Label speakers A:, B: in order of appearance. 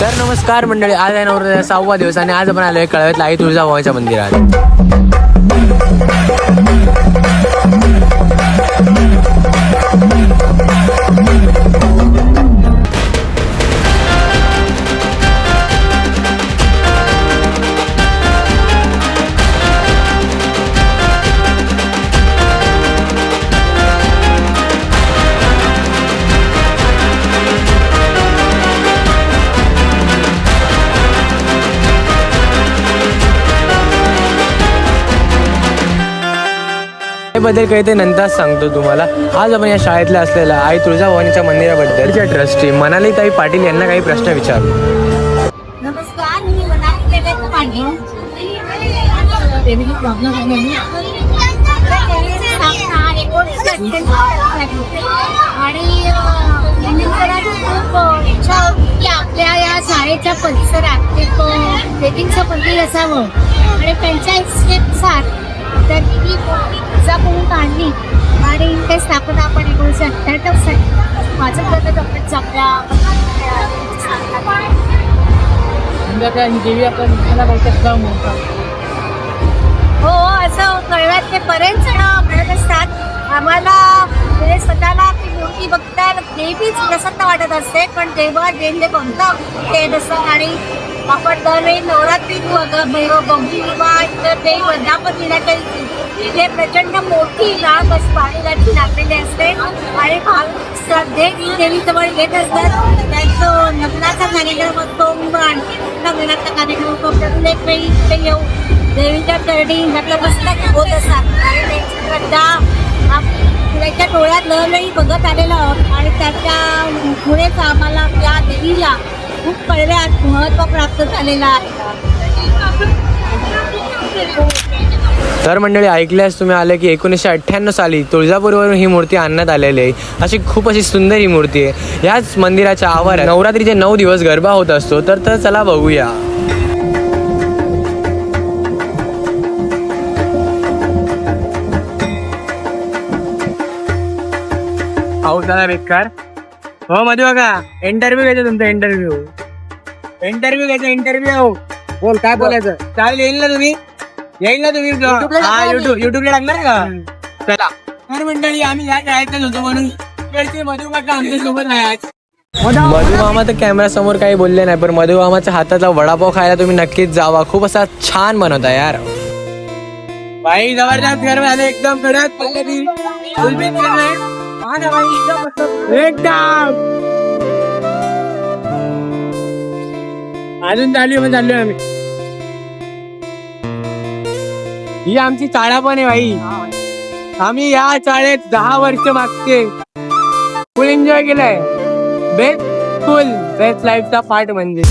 A: तर नमस्कार मंडळी आज आहे नवरात्र सहावा दिवस आणि आज आपण आलोय कळव्यातला आई तुळजाभवानीच्या मंदिरात. शाळेबद्दल काही ते नंतर सांगतो तुम्हाला. आज आपण या शाळेतल्या असलेल्या आई तुळजाभवानीच्या मंदिराबद्दलच्या ट्रस्टी मनाली ताई पाटील यांना काही प्रश्न विचारले
B: नमस्कार मी मनाली देवेंद्र आणि इच्छा की आपल्या या शाळेच्या परिसरात एक अं, मंदिर असावं. आणि त्यांच्या इच्छेनुसार त्यांनी ही मोठी काढली? आणि ते स्थापना आपण एकोणीसशे अठ्ठ्याण्णव साली. माझं करत आपण चांगल्या
C: आपण मला
B: हो असं कळव्यातले बरेच जण म्हणत असतात. आम्हाला म्हणजे स्वतःला ती मूर्ती बघता देवीच प्रसन्न वाटत असते पण तेव्हा जे बघतं ते नसतं आणि आपण दरवेळी नवरात्री भैरव बघू किंवा इतर वेळी वर्धापन दिनाच्या दिवशी तिथे प्रचंड मोठी रांग असते पाणीलाची लागलेली असते आणि श्रद्धेने देवी जवळ घेत असतात. त्यांचं लग्नाचा कार्यक्रम असतो. किंवा आणखी लग्नाचा कार्यक्रम असतो. प्रत्येक वेळी इथे येऊ देवीच्या चरणी नतमस्तक होत असतात. आणि त्यांची श्रद्धा त्यांच्या डोळ्यात लहलही बघत आलेलं आहोत आणि त्याच्या मुळेच आम्हाला त्या देवीला खूप कळव्यात महत्त्व प्राप्त झालेलं आहे.
A: तर मंडळी ऐकल्यास तुम्ही आले की एकोणीसशे अठ्ठ्याण्णव साली तुळजापूरवरून ही मूर्ती आणण्यात आलेली आहे. अशी खूप अशी सुंदर ही मूर्ती आहे. याच मंदिराच्या आवारात नवरात्रीचे नऊ दिवस गरबा होत असतो. तर तर चला बघूया.
C: पाऊस झाला बेकार. हो मधू बघा. इंटरव्ह्यू घ्यायचा तुमचा इंटरव्ह्यू इंटरव्ह्यू घ्यायचा इंटरव्ह्यू बोल काय बोलायचं? चालेल येईल ना तुम्ही? येईल ना तुम्ही? हा युट्यूब युट्यूबला टाकणार का? चला. तर मंडळी आम्ही या शाळेतच होतो म्हणून. इकडचे मधू काका आमच्यासोबत आहे आज.
A: मधु मामा तर कॅमेरा समोर काही बोलले नाही पण मधु मामाच्या हाताचा वडापाव खायला तुम्ही नक्कीच जावा. खूप असा छान बनवता यार.
C: बाई जबरदस्त घर झालं एकदम कडक पल्लवी एकदम अजून चालू पण चाललोय आम्ही. ही आमची चाळा पण आहे भाई. आम्ही या चाळेत दहा वर्ष मागचे. फुल एन्जॉय केलाय. बेस्ट फुल बेस्ट लाईफचा पार्ट म्हणजे.